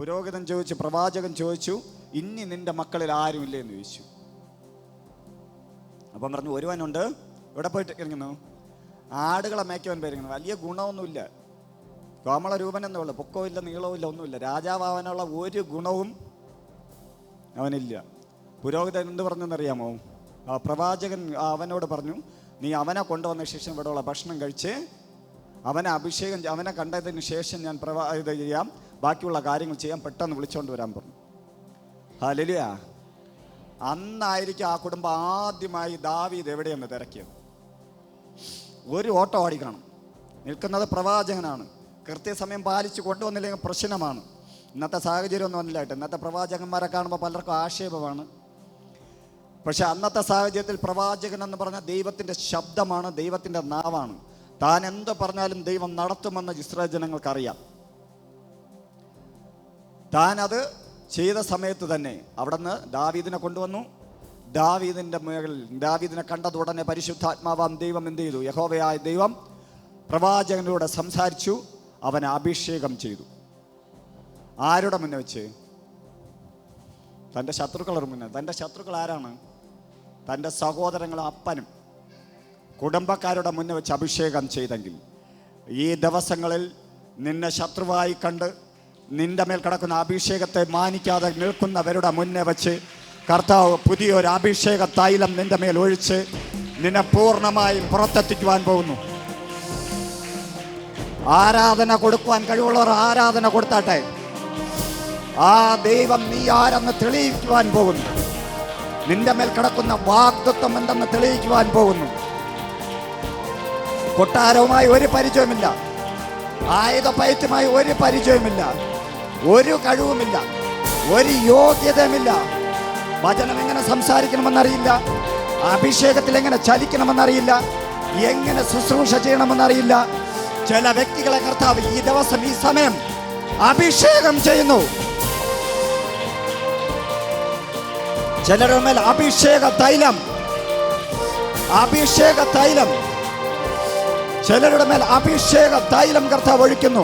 പുരോഹിതൻ ചോദിച്ചു പ്രവാചകൻ ചോദിച്ചു ഇനി നിന്റെ മക്കളിൽ ആരുമില്ലേ? എന്ന് ചോദിച്ചു. അപ്പം പറഞ്ഞു ഒരുവനുണ്ട്. എവിടെ പോയിട്ട് ഇറങ്ങുന്നു? ആടുകളെ മേയ്ക്കവൻ പേരിങ്ങുന്നു വലിയ ഗുണമൊന്നുമില്ല. കോമള രൂപൻ ഉള്ളു പൊക്കോ ഇല്ല നീളവും ഇല്ല ഒന്നുമില്ല രാജാവാവാനുള്ള ഒരു ഗുണവും അവനില്ല. പുരോഹിതൻ എന്ത് പറഞ്ഞെന്നറിയാമോ? ആ പ്രവാചകൻ അവനോട് പറഞ്ഞു നീ അവനെ കൊണ്ടുവന്ന ശേഷം ഇവിടെയുള്ള ഭക്ഷണം കഴിച്ച് അവനെ അഭിഷേകം അവനെ കണ്ടതിന് ശേഷം ഞാൻ പ്രവാ ഇത് ചെയ്യാം. ബാക്കിയുള്ള കാര്യങ്ങൾ ചെയ്യാൻ പെട്ടെന്ന് വിളിച്ചോണ്ട് വരാൻ പറഞ്ഞു. ഹലിയ അന്നായിരിക്കും ആ കുടുംബം ആദ്യമായി ദാവീദ് എവിടെയെന്ന് തിരക്കിയത്. ഒരു ഓട്ടോ ഓടിക്കണം. നിൽക്കുന്നത് പ്രവാചകനാണ്. കൃത്യസമയം പാലിച്ച് കൊണ്ടുവന്നില്ലെങ്കിൽ പ്രശ്നമാണ്. ഇന്നത്തെ സാഹചര്യം ഒന്നും അല്ലായിട്ട് ഇന്നത്തെ പ്രവാചകന്മാരെ കാണുമ്പോൾ പലർക്കും ആക്ഷേപമാണ്. പക്ഷെ അന്നത്തെ സാഹചര്യത്തിൽ പ്രവാചകൻ എന്ന് പറഞ്ഞാൽ ദൈവത്തിന്റെ ശബ്ദമാണ് ദൈവത്തിന്റെ നാവാണ്. താൻ എന്ത് പറഞ്ഞാലും ദൈവം നടത്തുമെന്ന് ഇസ്രായേൽ ജനങ്ങൾക്കറിയാം. താൻ അത് ചെയ്ത സമയത്ത് തന്നെ അവിടുന്ന് ദാവീദിനെ കൊണ്ടുവന്നു. ദാവീദിന്റെ മേളിൽ ദാവീദിനെ കണ്ടത് ഉടനെ പരിശുദ്ധാത്മാവാം ദൈവം എന്ത് ചെയ്തു? യഹോവയായ ദൈവം പ്രവാചകനിലൂടെ സംസാരിച്ചു അവനെ അഭിഷേകം ചെയ്തു. ആരുടെ മുന്നേ വെച്ച്? തന്റെ ശത്രുക്കളുടെ മുന്നേ. തന്റെ ശത്രുക്കൾ ആരാണ്? തന്റെ സഹോദരങ്ങളും അപ്പനും. കുടുംബക്കാരുടെ മുന്നേ വെച്ച് അഭിഷേകം ചെയ്തെങ്കിൽ ഈ ദിവസങ്ങളിൽ നിന്നെ ശത്രുവായി കണ്ട് നിന്റെ മേൽ കിടക്കുന്ന അഭിഷേകത്തെ മാനിക്കാതെ നിൽക്കുന്നവരുടെ മുന്നേ വെച്ച് കർത്താവ് പുതിയൊരു അഭിഷേക തൈലം നിന്റെ മേൽ ഒഴിച്ച് നിന്നെ പൂർണമായും പുറത്തെത്തിക്കുവാൻ പോകുന്നു. ആരാധന കൊടുക്കുവാൻ കഴിവുള്ളവർ ആരാധന കൊടുത്താട്ടെ? ആ ദൈവം നീ ആരെന്ന് തെളിയിക്കുവാൻ പോകുന്നു. നിന്റെ മേൽ കിടക്കുന്ന വാഗ്ദത്വം എന്തെന്ന് തെളിയിക്കുവാൻ പോകുന്നു. കൊട്ടാരവുമായി ഒരു പരിചയമില്ല ആയുധ പയറ്റുമായി ഒരു പരിചയമില്ല ഒരു കഴിവുമില്ല. ഒരു യോഗ്യതയുമില്ല. വചനം എങ്ങനെ സംസാരിക്കണമെന്നറിയില്ല. അഭിഷേകത്തിൽ എങ്ങനെ ചലിക്കണമെന്നറിയില്ല. എങ്ങനെ ശുശ്രൂഷ ചെയ്യണമെന്നറിയില്ല. ചില വ്യക്തികളെ കർത്താവ് ഈ ദിവസം ഈ സമയം അഭിഷേകം ചെയ്യുന്നു. ചിലരുടെ മേൽ അഭിഷേക തൈലം അഭിഷേക തൈലം ചിലരുടെ മേൽ അഭിഷേക തൈലം കർത്താവ് ഒഴിക്കുന്നു.